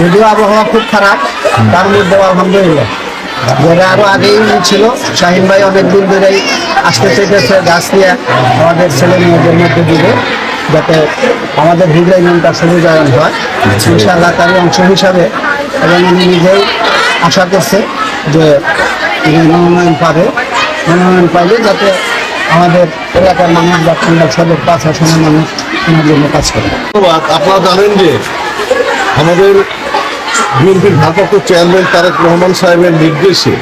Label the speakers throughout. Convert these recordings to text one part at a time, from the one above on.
Speaker 1: যদিও আবহাওয়া খুব খারাপ, তার মধ্যেও আলহামদুলিল্লাহ। যেটা আরও আগেই ছিল, শাহিন ভাই অনেকদিন ধরেই আসতে চেয়েছে গাছ নিয়ে আমাদের ছেলে মেয়েদের মধ্যে দিবে যাতে আমাদের হিজড়া ইউনিয়নটা সবুজায়ন হয়। ইনশাআল্লাহ তারই অংশ হিসাবে, এবং উনি নিজেই আশা করছে যে মনোনয়ন পাবে। মনোনয়ন পাইলে যাতে আমাদের এলাকার মানুষ বা খুলনা সদর পাঁচ আসনের মানুষ ওনার জন্য কাজ করে।
Speaker 2: ধন্যবাদ। আপনারা জানেন যে আমাদের বিএনপির ভারপ্রাপ্ত চেয়ারম্যান তারেক রহমান সাহেবের নির্দেশে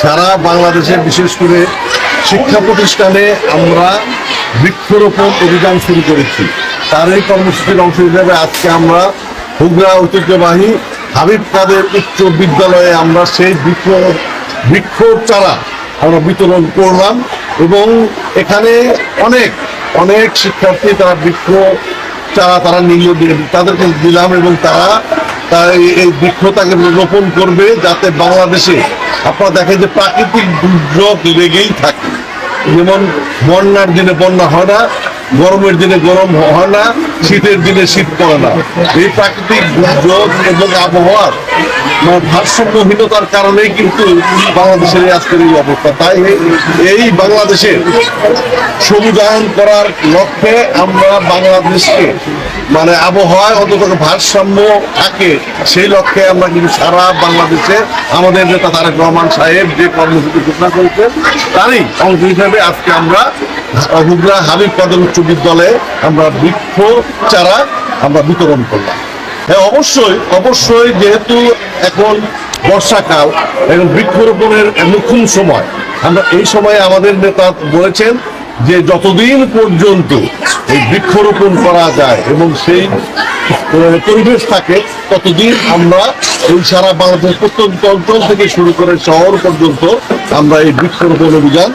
Speaker 2: সারা বাংলাদেশে বিশেষ করে শিক্ষা প্রতিষ্ঠানে আমরা বৃক্ষরোপণ অভিযান শুরু করেছি। তার এই কর্মসূচির অংশ হিসেবে আজকে আমরা হুগরা ঐতিহ্যবাহী হাবিব কাদের উচ্চ বিদ্যালয়ে আমরা সেই বৃক্ষ বৃক্ষ চারা আমরা বিতরণ করলাম এবং এখানে অনেক অনেক শিক্ষার্থী তারা বৃক্ষ চারা তারা নিল তাদেরকে দিলাম এবং তারা এই- বৃক্ষটাকে রোপণ করবে যাতে বাংলাদেশে আপনারা দেখেন যে প্রাকৃতিক দুর্যোগ লেগেই থাকে। যেমন বন্যার দিনে বন্যা হয় না গরমের দিনে গরম হয় না, শীতের দিনে শীত পড়ে না। এই প্রাকৃতিক দুর্যোগ এবং আবহাওয়ার মানে ভারসাম্যহীনতার কারণেই কিন্তু বাংলাদেশের আজকের এই অবস্থা। তাই এই- বাংলাদেশের সবুজায়ন করার লক্ষ্যে আমরা বাংলাদেশকে মানে আবহাওয়ায় অন্তত ভারসাম্য থাকে, সেই লক্ষ্যে আমরা কিন্তু সারা বাংলাদেশে আমাদের নেতা তারেক রহমান সাহেব যে কর্মসূচি ঘোষণা করেছেন, তারই অংশ হিসাবে আজকে আমরা হুগরা হাবিব কাদের উচ্চ বিদ্যালয়ে আমরা বৃক্ষ চারা আমরা বিতরণ করলাম। হ্যাঁ অবশ্যই অবশ্যই যেহেতু এখন বর্ষাকাল, এবং বৃক্ষরোপণের নতুন সময়, আমরা এই সময়ে আমাদের নেতা বলেছেন যে যতদিন পর্যন্ত এই বৃক্ষরোপণ করা যায় এবং সেই পরিবেশ থাকে, ততদিন আমরা এই সারা বাংলাদেশ প্রত্যন্ত অঞ্চল থেকে শুরু করে শহর পর্যন্ত আমরা এই বৃক্ষরোপণ অভিযান